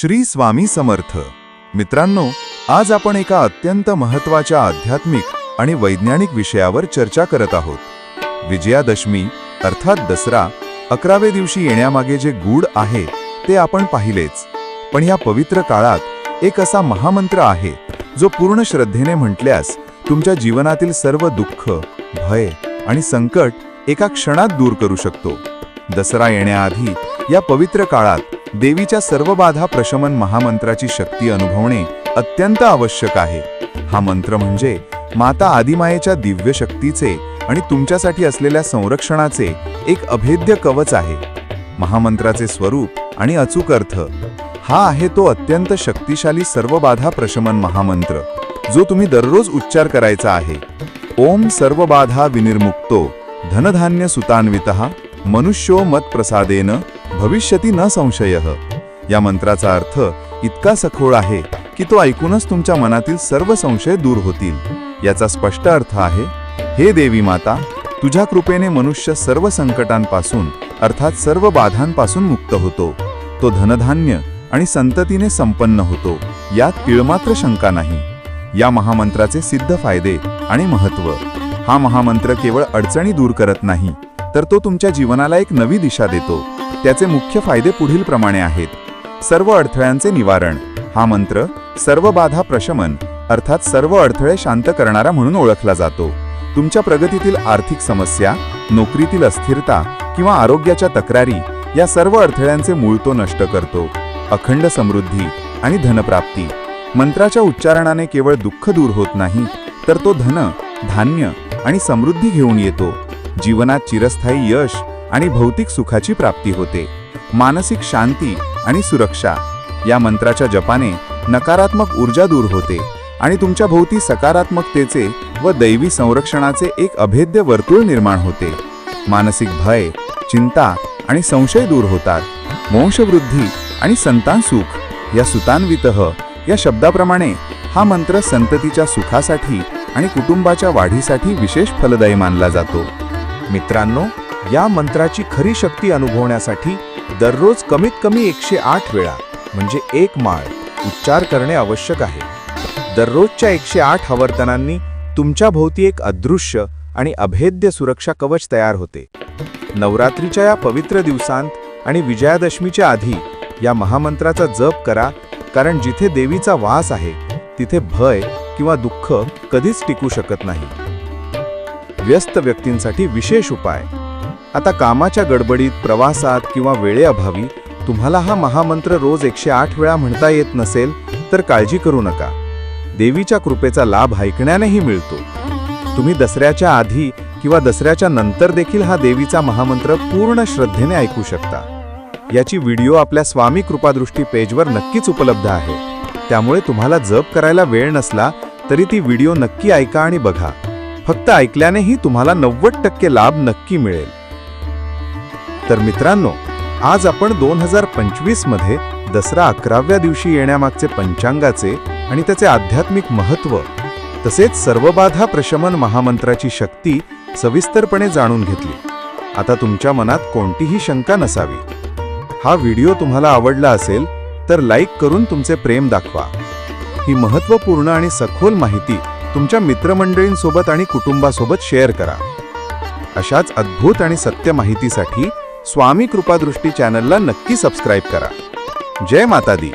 श्री स्वामी समर्थ. मित्रांनो आज आपण एका अत्यंत महत्त्वाच्या आध्यात्मिक आणि वैज्ञानिक विषयावर चर्चा करत आहोत. विजयादशमी अर्थात दसरा अकरावे दिवशी येण्यामागे जे गूढ आहे ते आपण पाहिलेच. पण या पवित्र काळात एक असा महामंत्र आहे जो पूर्ण श्रद्धेने म्हटल्यास तुमच्या जीवनातील सर्व दुःख भय आणि संकट एका क्षणात दूर करू शकतो. दसरा येण्याआधी या पवित्र काळात देवीच्या सर्व बाधा प्रशमन महामंत्राची शक्ती अनुभवणे अत्यंत आवश्यक आहे. हा मंत्र म्हणजे माता आदिमायेच्या दिव्य शक्तीचे आणि तुमच्यासाठी असलेल्या संरक्षणाचे एक अभेद्य कवच आहे. महामंत्राचे स्वरूप आणि अचूक अर्थ. हा आहे तो अत्यंत शक्तिशाली सर्व बाधा प्रशमन महामंत्र जो तुम्ही दररोज उच्चार करायचा आहे. ओम सर्व बाधा विनिर्मुक्तो धनधान्य सुतान्वित मनुष्यो मत प्रसादेन भविष्यती न संशय. या मंत्राचा अर्थ इतका सखोळ आहे की तो ऐकूनच तुमच्या मनातील सर्व संशय दूर होतील. याचा स्पष्ट अर्थ आहे हे देवी माता तुझ्या कृपेने मनुष्य सर्व संकटांपासून अर्थात सर्व बाधांपासून मुक्त होतो. तो धनधान्य आणि संततीने संपन्न होतो. यात तिळमात्र शंका नाही. या महामंत्राचे सिद्ध फायदे आणि महत्त्व. हा महामंत्र केवळ अडचणी दूर करत नाही तर तो तुमच्या जीवनाला एक नवी दिशा देतो. त्याचे मुख्य फायदे पुढील प्रमाणे आहेत. सर्व अडथळ्यांचे निवारण. हा मंत्र सर्व बाधा प्रशमन अर्थात सर्व अडथळे शांत करणारा म्हणून ओळखला जातो. तुमच्या प्रगतीतील आर्थिक समस्या नोकरीतील अस्थिरता किंवा आरोग्याच्या तक्रारी या सर्व अडथळ्यांचे मूळ तो नष्ट करतो. अखंड समृद्धी आणि धनप्राप्ती. मंत्राच्या उच्चारणाने केवळ दुःख दूर होत नाही तर तो धन धान्य आणि समृद्धी घेऊन येतो. जीवनात चिरस्थायी यश आणि भौतिक सुखाची प्राप्ती होते. मानसिक शांती आणि सुरक्षा. या मंत्राच्या जपाने नकारात्मक ऊर्जा दूर होते आणि तुमच्या भोवती सकारात्मकतेचे व दैवी संरक्षणाचे एक अभेद्य वर्तुळ निर्माण होते. मानसिक भय चिंता आणि संशय दूर होतात. वंशवृद्धी आणि संतान सुख या सुतान्वितः या शब्दाप्रमाणे हा मंत्र संततीच्या सुखासाठी आणि कुटुंबाच्या वाढीसाठी विशेष फलदायी मानला जातो. मित्रांनो या मंत्राची खरी शक्ती अनुभवण्यासाठी दररोज कमीत कमी एकशे आठ वेळा म्हणजे एक माळ उच्चार करणे आवश्यक आहे. दररोजच्या एकशे आठ आवर्तनांनी तुमच्या भोवती एक अदृश्य आणि अभेद्य सुरक्षा कवच तयार होते. नवरात्रीच्या या पवित्र दिवसांत आणि विजयादशमीच्या आधी या महामंत्राचा जप करा कारण जिथे देवीचा वास आहे तिथे भय किंवा दुःख कधीच टिकू शकत नाही. व्यस्त व्यक्तींसाठी विशेष उपाय आता कामाच्या गडबडीत प्रवासात किंवा वेळेअभावी तुम्हाला हा महामंत्र रोज एकशे आठ वेळा म्हणता येत नसेल तर काळजी करू नका. देवीच्या कृपेचा लाभ ऐकण्यानेही मिळतो. तुम्ही दसऱ्याच्या आधी किंवा दसऱ्याच्या नंतर देखील हा देवीचा महामंत्र पूर्ण श्रद्धेने ऐकू शकता. याची व्हिडिओ आपल्या स्वामी कृपादृष्टी पेजवर नक्कीच उपलब्ध आहे. त्यामुळे तुम्हाला जप करायला वेळ नसला तरी ती व्हिडिओ नक्की ऐका आणि बघा. फक्त ऐकल्यानेही तुम्हाला नव्वद टक्के लाभ नक्की मिळेल. तर मित्रांनो आज आपण दोन हजार पंचवीसमध्ये दसरा अकराव्या दिवशी येण्यामागचे पंचांगाचे आणि त्याचे आध्यात्मिक महत्त्व तसेच सर्वबाधा प्रशमन महामंत्राची शक्ती सविस्तरपणे जाणून घेतली. आता तुमच्या मनात कोणतीही शंका नसावी. हा व्हिडिओ तुम्हाला आवडला असेल तर लाईक करून तुमचे प्रेम दाखवा. ही महत्त्वपूर्ण आणि सखोल माहिती तुमच्या मित्रमंडळींसोबत आणि कुटुंबासोबत शेअर करा. अशाच अद्भुत आणि सत्य माहितीसाठी स्वामी कृपादृष्टी चॅनलला नक्की सबस्क्राईब करा. जय माता दी